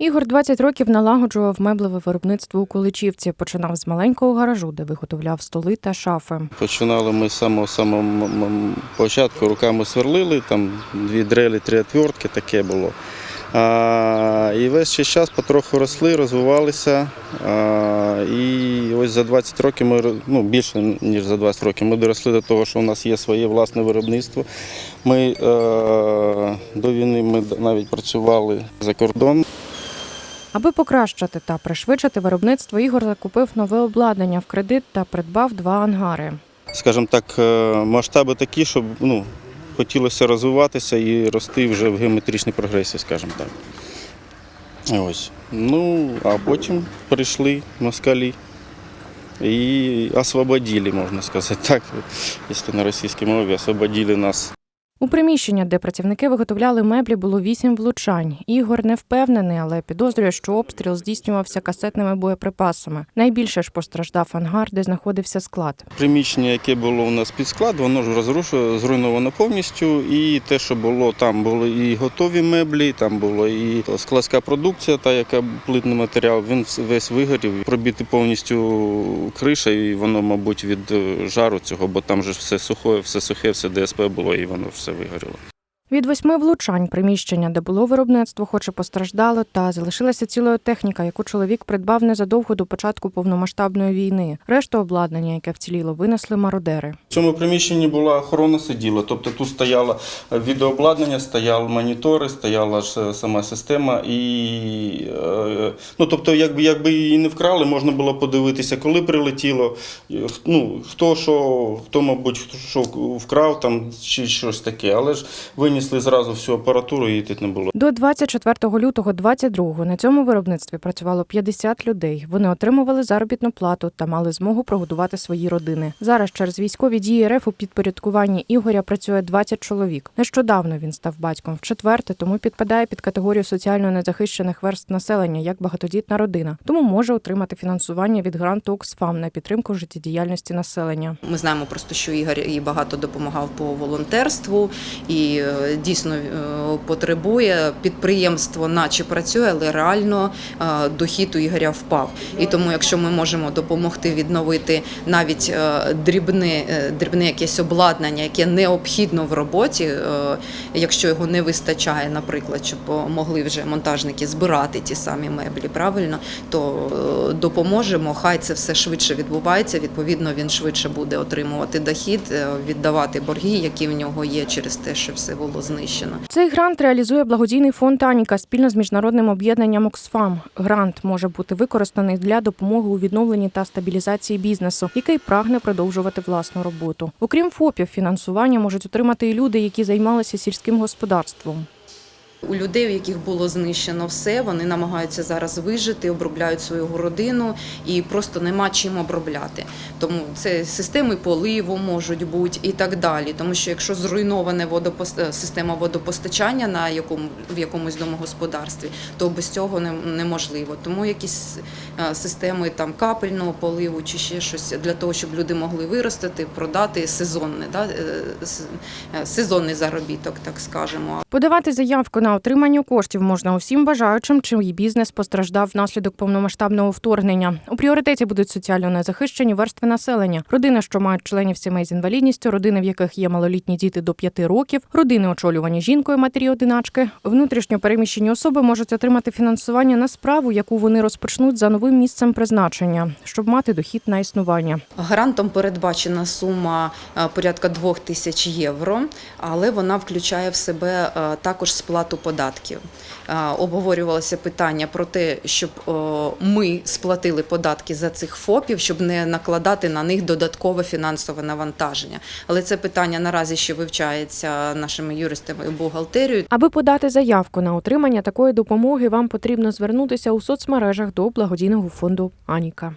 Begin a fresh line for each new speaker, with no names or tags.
Ігор 20 років налагоджував меблеве виробництво у Куличівці. Починав з маленького гаражу, де виготовляв столи та шафи.
Починали ми з самого самого початку, руками сверлили, там дві дрелі, три отвертки, таке було. А, і весь цей час потроху росли, розвивалися. А, і ось за 20 років ми ну, більше ніж за 20 років ми доросли до того, що у нас є своє власне виробництво. Ми е, до війни ми навіть працювали за кордон.
Аби покращити та пришвидшити виробництво, Ігор закупив нове обладнання в кредит та придбав два ангари.
скажімо так, е, масштаби такі, щоб ну, хотілося розвиватися і рости вже в геометричній прогресії, скажімо так. Ось. Ну, а потім прийшли москалі і освободили, можна сказати так, якщо на російській мові, освободили нас.
У приміщення, де працівники виготовляли меблі, було вісім влучань. Ігор не впевнений, але підозрює, що обстріл здійснювався касетними боєприпасами. Найбільше ж постраждав ангар, де знаходився склад.
Приміщення, яке було у нас під склад, воно ж розрушено, зруйновано повністю. І те, що було, там були і готові меблі, там було і складська продукція, та яка плитний матеріал, він весь вигорів, пробити повністю криша, і воно, мабуть, від е, жару цього, бо там же все сухе, все сухе, все ДСП було, і воно все вигоріло.
Від восьми влучань приміщення, де було виробництво, хоч і постраждало, та залишилася цілою техніка, яку чоловік придбав незадовго до початку повномасштабної війни. Решту обладнання, яке вціліло, винесли мародери.
Цьому приміщенні була охорона сиділа, тобто тут стояло відеообладнання, стояли монітори, стояла ж е, сама система. І, е, ну, тобто, якби, якби її не вкрали, можна було подивитися, коли прилетіло, е, ну, хто що, хто, мабуть, хто що вкрав там чи щось таке. Але ж винесли зразу всю апаратуру, і тут не було.
До 24 лютого 22 на цьому виробництві працювало 50 людей. Вони отримували заробітну плату та мали змогу прогодувати свої родини. Зараз через військові дії РФ у підпорядкуванні Ігоря працює 20 чоловік. Нещодавно він став батьком в четверте, тому підпадає під категорію соціально незахищених верств населення як багатодітна родина, тому може отримати фінансування від гранту Оксфам на підтримку життєдіяльності населення.
Ми знаємо просто, що Ігор і багато допомагав по волонтерству і е, дійсно е, потребує. Підприємство, наче працює, але реально е, дохід у Ігоря впав. І тому, якщо ми можемо допомогти відновити навіть дрібне, дрібне якесь обладнання, яке необхідно в роботі, е, якщо його не вистачає, наприклад, щоб могли вже монтажники збирати ті самі меблі, правильно, то е, допоможемо. Хай це все швидше відбувається. Відповідно, він швидше буде отримувати дохід, е, віддавати борги, які в нього є через те, що все було знищено.
Цей грант реалізує благодійний фонд Аніка спільно з міжнародним об'єднанням Оксфам. Грант може бути використаний для допомоги у відновленні та стабілізації бізнесу, який прагне продовжувати власну роботу. Окрім ФОПів, фінансування можуть отримати і люди, які займалися сільським господарством.
У людей, у яких було знищено все, вони намагаються зараз вижити, обробляють свою городину і просто нема чим обробляти. Тому це системи поливу можуть бути і так далі. Тому що якщо зруйнована водопос... е, система водопостачання на якому в якомусь домогосподарстві, то без цього не- неможливо. Тому якісь е, системи там капельного поливу чи ще щось для того, щоб люди могли виростити, продати сезонне, да? е, сезонний заробіток, так скажемо.
Подавати заявку на отримання коштів можна усім бажаючим, чий бізнес постраждав внаслідок повномасштабного вторгнення. У пріоритеті будуть соціально незахищені верстви населення, родини, що мають членів сімей з інвалідністю, родини, в яких є малолітні діти до 5 років, родини, очолювані жінкою матері одиначки. Внутрішньо переміщені особи можуть отримати фінансування на справу, яку вони розпочнуть за новим місцем призначення, щоб мати дохід на існування.
Грантом передбачена сума е, порядка 2 тисяч євро, але вона включає в себе е, також сплату податків. Обговорювалося питання про те, щоб ми сплатили податки за цих ФОПів, щоб не накладати на них додаткове фінансове навантаження. Але це питання наразі ще вивчається нашими юристами і бухгалтерією.
Аби подати заявку на отримання такої допомоги, вам потрібно звернутися у соцмережах до благодійного фонду Аніка.